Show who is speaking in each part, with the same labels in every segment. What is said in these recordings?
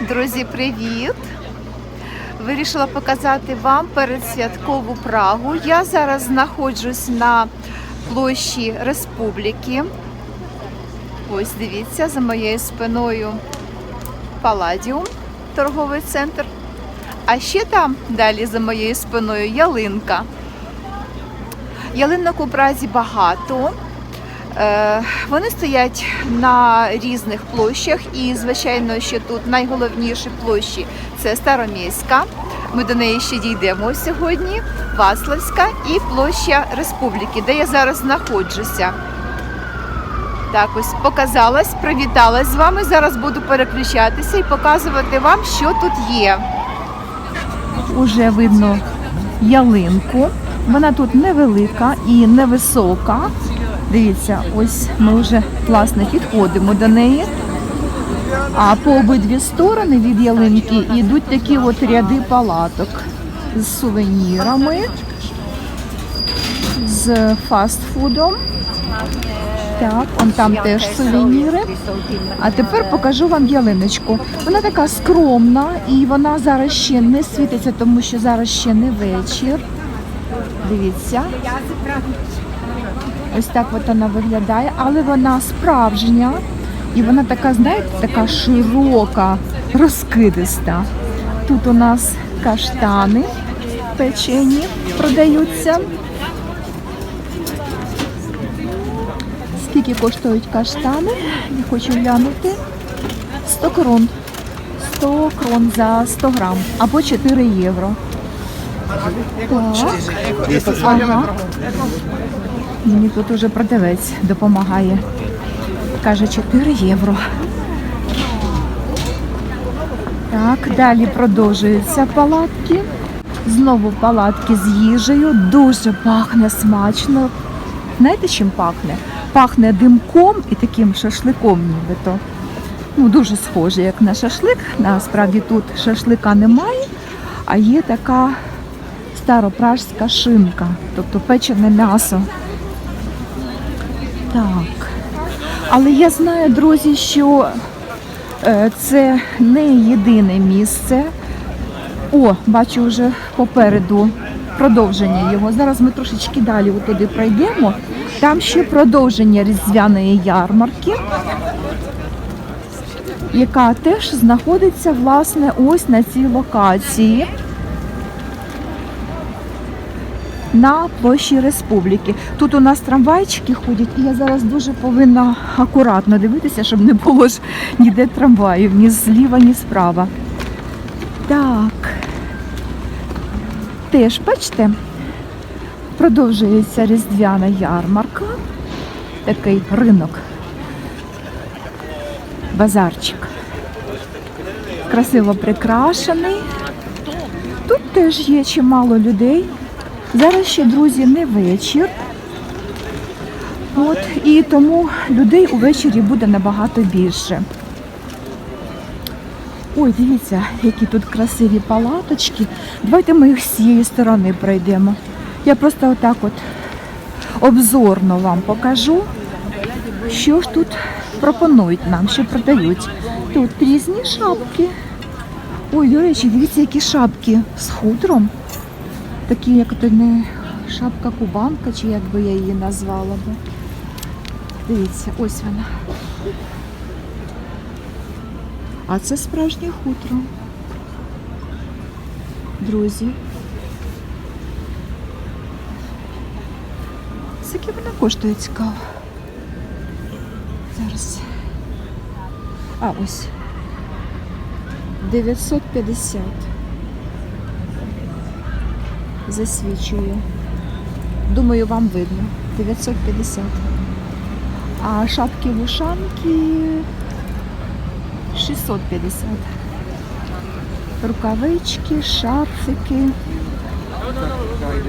Speaker 1: Друзі, привіт! Вирішила показати вам передсвяткову Прагу. Я зараз знаходжусь на площі Республіки. Ось дивіться, за моєю спиною Паладіум, торговий центр. А ще там далі за моєю спиною ялинка. Ялинок у Празі багато. Е, Вони стоять на різних площах, і звичайно, що тут найголовніші площі це Староміська. Ми до неї ще дійдемо сьогодні. Ваславська і площа Республіки, де я зараз знаходжуся. Так, ось показалась, привіталась з вами. Зараз буду переключатися і показувати вам, що тут є. Уже видно ялинку. Вона тут невелика і невисока. Дивіться, ось ми вже власне підходимо до неї. А по обидві сторони від ялинки йдуть такі от ряди палаток з сувенірами, з фастфудом. Так, он там теж сувеніри. А тепер покажу вам ялиночку. Вона така скромна і вона зараз ще не світиться, тому що зараз ще не вечір. Дивіться. Ось так от вона виглядає, але вона справжня. І вона така, знаєте, така широка, розкидиста. Тут у нас каштани печені продаються. Скільки коштують каштани? Я хочу глянути. 100 крон. 100 крон за 100 грам або 4 євро. Так. Ага. Мені тут уже продавець допомагає. Каже 4 євро. Так, далі продовжуються палатки. Знову палатки з їжею. Дуже пахне смачно. Знаєте, чим пахне? Пахне димком і таким шашликом нібито. Ну, дуже схоже, як на шашлик. Насправді тут шашлика немає, а є така старопражська шинка, тобто печене м'ясо. Так. Але я знаю, друзі, що е, це не єдине місце. О, бачу вже попереду продовження його. Зараз ми трошечки далі туди пройдемо. Там ще продовження різдвяної ярмарки, яка теж знаходиться власне ось на цій локації. На площі Республіки. Тут у нас трамвайчики ходять, і я зараз дуже повинна акуратно дивитися, щоб не було ж ніде трамваїв, ні зліва, ні справа. Так. Теж, бачите, продовжується різдвяна ярмарка. Такий ринок. Базарчик. Красиво прикрашений. Тут теж є чимало людей. Зараз ще, друзі, не вечір. От, і тому людей увечері буде набагато більше. Ой, дивіться, які тут красиві палаточки. Давайте ми їх з цієї сторони пройдемо. Я просто отак от обзорно вам покажу, що ж тут пропонують нам, що продають. Тут різні шапки. Ой, до речі, дивіться, які шапки з хутром такі, як то не шапка кубанка, чи як би я її назвала би. Дивіться, ось вона. А це справжнє хутро. Друзі. Скільки вона коштує цікаво. Зараз. А, ось. 950 засвічує. Думаю, вам видно. 950. А шапки вушанки 650. Рукавички, шарфики.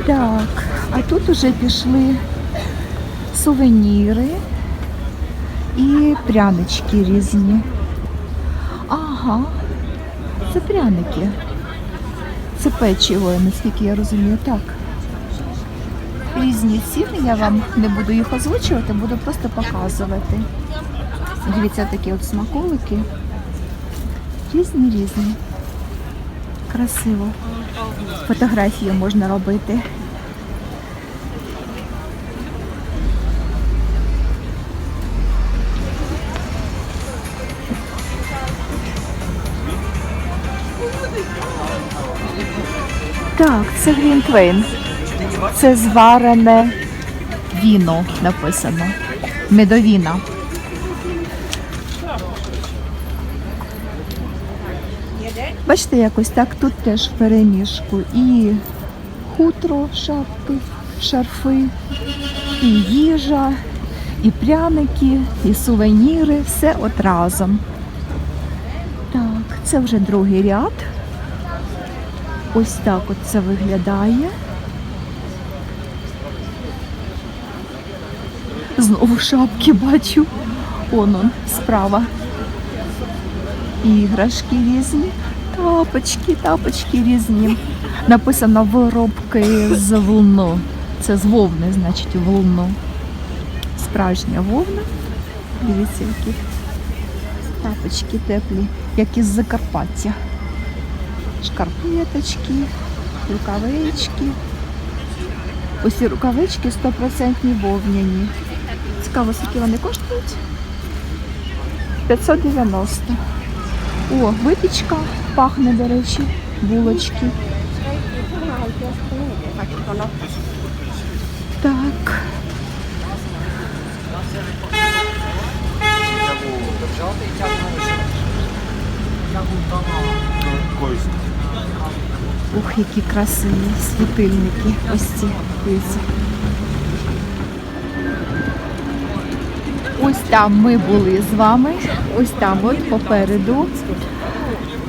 Speaker 1: Так, а тут уже пішли сувеніри і прянички різні. Ага, це пряники. Це печиво, наскільки я розумію, так. Різні ціни, я вам не буду їх озвучувати, буду просто показувати. Дивіться, такі от смаколики. Різні різні. Красиво. Фотографії можна робити. Так, це Глінтвейн. Це зварене віно написано. Медовіна. Бачите, якось так тут теж переміжку. І хутро, шапки, шарфи, і їжа, і пряники, і сувеніри, все от разом. Так, це вже другий ряд. Ось так от це виглядає. Знову шапки бачу. Он он, справа. Іграшки різні. Тапочки, тапочки різні. Написано виробки з волну. Це з вовни, значить, волну. Справжня вовна. Дивіться, які тапочки теплі, як із Закарпаття. Шкарпеточки, рукавички. Ось рукавички 100% вовняні. Цікаво, скільки вони коштують? 590. О, випічка пахне, до речі, булочки. Так. Ух, які красиві світильники. Ось ці. Дивіться. Ось там ми були з вами. Ось там, от попереду,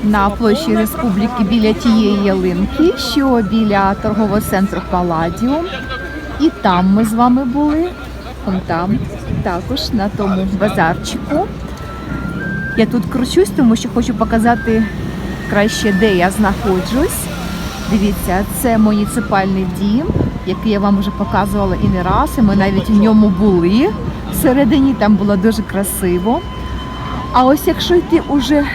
Speaker 1: на площі Республіки біля тієї ялинки, що біля торгового центру Паладіум. І там ми з вами були. Там, також на тому базарчику. Я тут кручусь, тому що хочу показати краще, де я знаходжусь. Дивіться, це муніципальний дім, який я вам вже показувала і не раз, і ми навіть в ньому були. Всередині там було дуже красиво. А ось якщо йти уже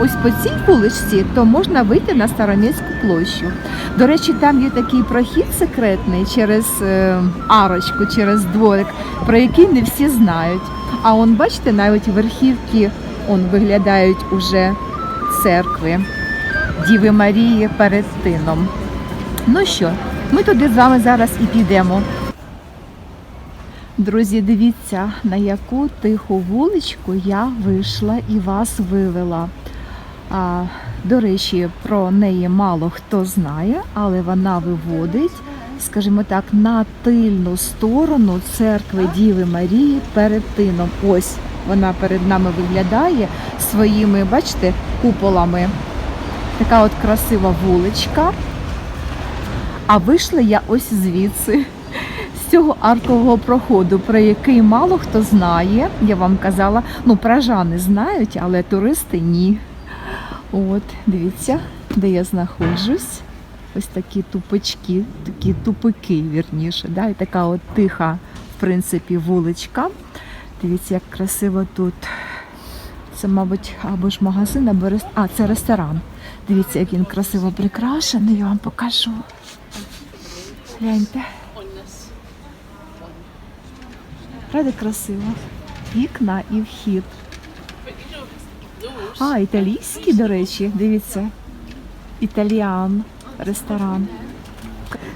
Speaker 1: ось по цій вуличці, то можна вийти на Староміську площу. До речі, там є такий прохід секретний через е, арочку, через дворик, про який не всі знають. А он, бачите, навіть верхівки он, виглядають уже церкви Діви Марії перед тином. Ну що, ми туди з вами зараз і підемо. Друзі, дивіться, на яку тиху вуличку я вийшла і вас вивела. А, до речі, про неї мало хто знає, але вона виводить, скажімо так, на тильну сторону церкви Діви Марії перед тином. Ось вона перед нами виглядає своїми, бачите, куполами. Така от красива вуличка. А вийшла я ось звідси, з цього аркового проходу, про який мало хто знає. Я вам казала, ну, пражани знають, але туристи ні. От, дивіться, де я знаходжусь. Ось такі тупочки, такі тупики, вірніше. Да? І така от тиха, в принципі, вуличка. Дивіться, як красиво тут. Це, мабуть, або ж магазин, або рес... А, це ресторан. Дивіться, як він красиво прикрашений, я вам покажу. Гляньте. Правда красиво. Вікна і вхід. А, італійський, до речі, дивіться. Італіан, ресторан.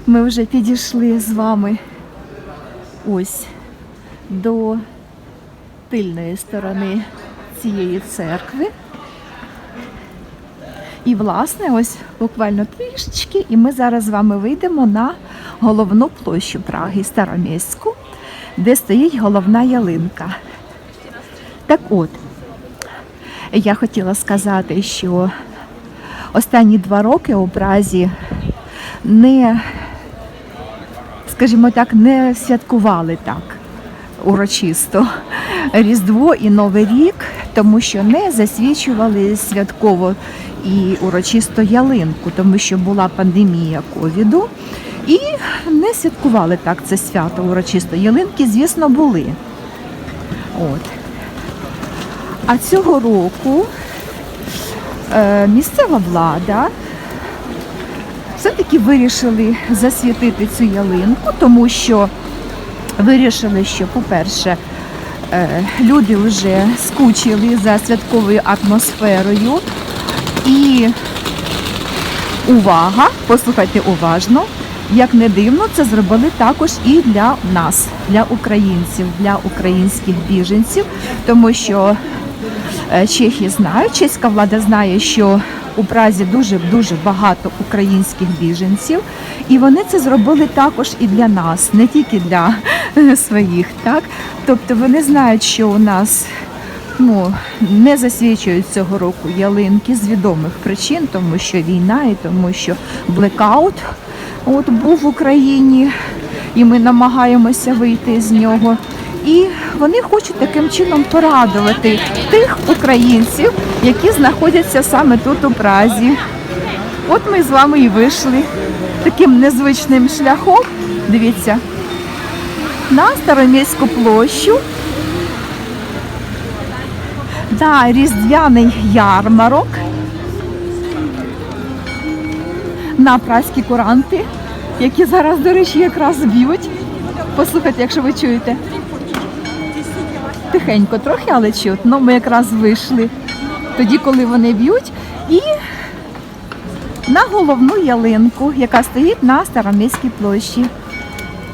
Speaker 1: Ми вже підійшли з вами ось до тильної сторони цієї церкви. І, власне, ось буквально трішечки, і ми зараз з вами вийдемо на головну площу Праги, Староміську, де стоїть головна ялинка. Так от, я хотіла сказати, що останні два роки у Празі не, скажімо так, не святкували так урочисто Різдво і Новий рік, тому що не засвічували святково і урочисто ялинку, тому що була пандемія ковіду. І не святкували так це свято урочисто. Ялинки, звісно, були. От. А цього року е, місцева влада все-таки вирішили засвітити цю ялинку, тому що вирішили, що, по-перше, люди вже скучили за святковою атмосферою. І увага, послухайте уважно. Як не дивно, це зробили також і для нас, для українців, для українських біженців, тому що е, чехи знають, чеська влада знає, що у Празі дуже дуже багато українських біженців, і вони це зробили також і для нас, не тільки для е, своїх. Так, тобто вони знають, що у нас ну, не засвічують цього року ялинки з відомих причин, тому що війна і тому що блекаут от був в Україні, і ми намагаємося вийти з нього. І вони хочуть таким чином порадувати тих українців, які знаходяться саме тут у Празі. От ми з вами і вийшли таким незвичним шляхом. Дивіться, на Староміську площу. Да, різдвяний ярмарок на праські куранти, які зараз, до речі, якраз б'ють. Послухайте, якщо ви чуєте. Тихенько трохи, але чутно. Ми якраз вийшли тоді, коли вони б'ють, і на головну ялинку, яка стоїть на Староміській площі,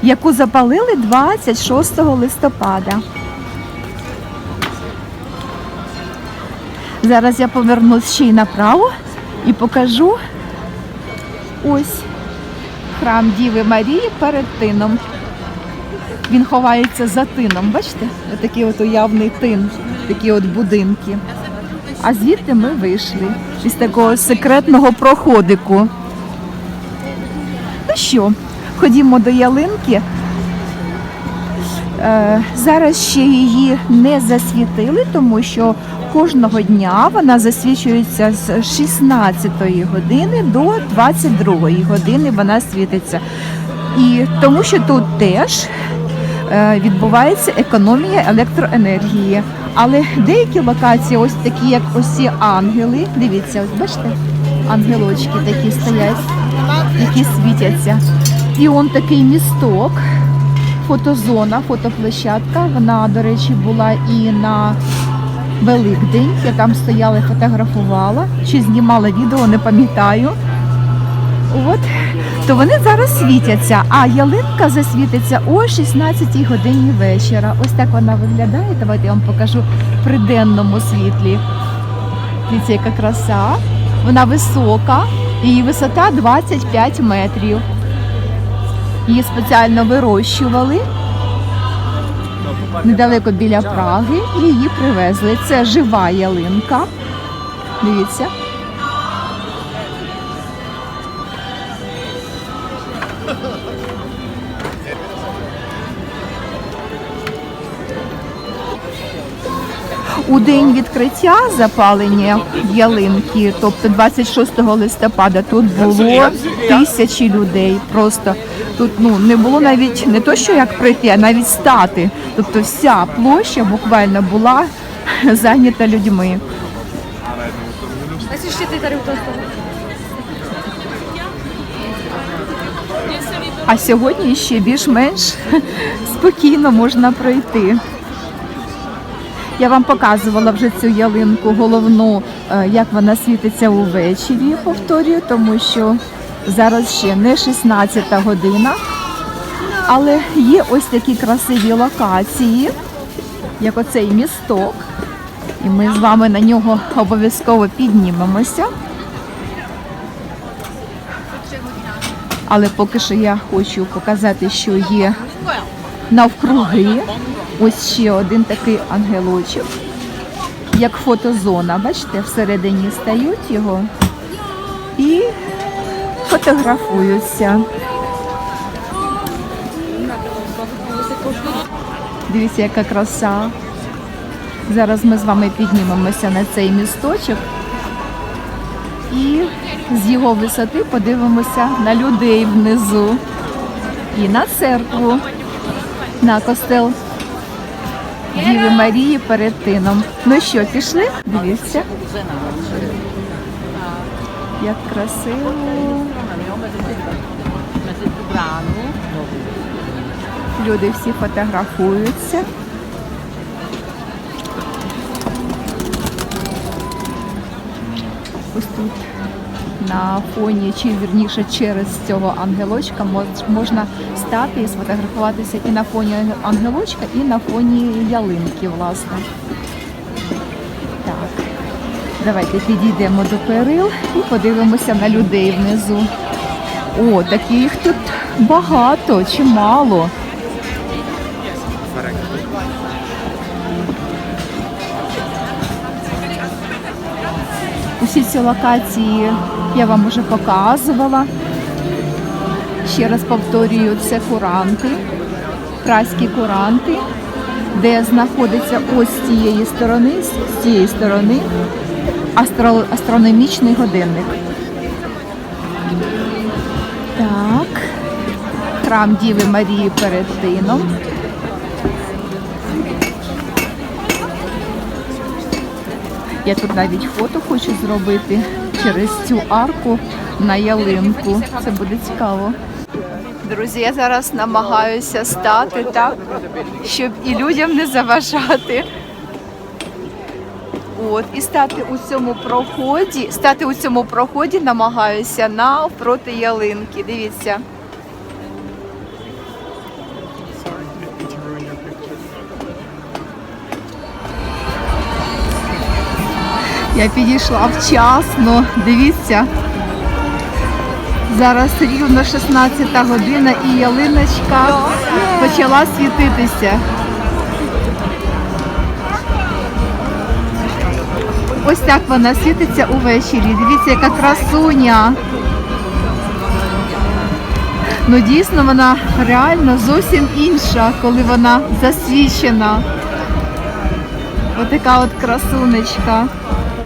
Speaker 1: яку запалили 26 листопада. Зараз я повернусь ще й направо і покажу ось храм Діви Марії перед тином. Він ховається за тином, бачите? Такий от уявний тин, такі от будинки. А звідти ми вийшли із такого секретного проходику. Ну що, ходімо до ялинки. Е, Зараз ще її не засвітили, тому що кожного дня вона засвічується з 16 години до 22 години вона світиться. І тому що тут теж відбувається економія електроенергії. Але деякі локації, ось такі, як ось ангели, дивіться, ось бачите, ангелочки такі стоять, які світяться. І он такий місток, фотозона, фотоплощадка. Вона, до речі, була і на Великдень. Я там стояла і фотографувала, чи знімала відео, не пам'ятаю. От, то вони зараз світяться, а ялинка засвітиться о 16-й годині вечора. Ось так вона виглядає. Давайте я вам покажу при денному світлі. Дивіться, яка краса. Вона висока, її висота 25 метрів. Її спеціально вирощували недалеко біля Праги її привезли. Це жива ялинка. Дивіться. У день відкриття запалення ялинки, тобто 26 листопада, тут було тисячі людей. Просто тут ну не було навіть не то, що як прийти, а навіть стати. Тобто вся площа буквально була зайнята людьми. А сьогодні ще більш-менш спокійно можна пройти. Я вам показувала вже цю ялинку головну, е, як вона світиться увечері, повторюю, тому що зараз ще не 16 година. Але є ось такі красиві локації, як оцей місток. І ми з вами на нього обов'язково піднімемося. Але поки що я хочу показати, що є навкруги. Ось ще один такий ангелочок, як фотозона. Бачите, всередині стають його і фотографуються. Дивіться, яка краса. Зараз ми з вами піднімемося на цей місточок і з його висоти подивимося на людей внизу і на церкву, на костел Діви Марії перед тином. Ну що, пішли? Дивіться. Як красиво. Люди всі фотографуються. Ось тут на фоні, чи вірніше через цього ангелочка можна стати і сфотографуватися і на фоні ангелочка, і на фоні ялинки, власне. Так, давайте підійдемо до перил і подивимося на людей внизу. О, таких тут багато, чимало. Усі ці локації я вам вже показувала. Ще раз повторюю, це куранти, праські куранти, де знаходиться ось з цієї сторони, з цієї сторони астро- астрономічний годинник. Так, храм Діви Марії перед Тином. Я тут навіть фото хочу зробити через цю арку на ялинку. Це буде цікаво. Друзі, я зараз намагаюся стати так, щоб і людям не заважати. От, і стати у цьому проході, стати у цьому проході намагаюся навпроти ялинки. Дивіться. Я підійшла вчасно. Дивіться. Зараз рівно 16 година і ялиночка почала світитися. Ось так вона світиться увечері. Дивіться, яка красуня. Ну дійсно вона реально зовсім інша, коли вона засвічена. Отака от красунечка.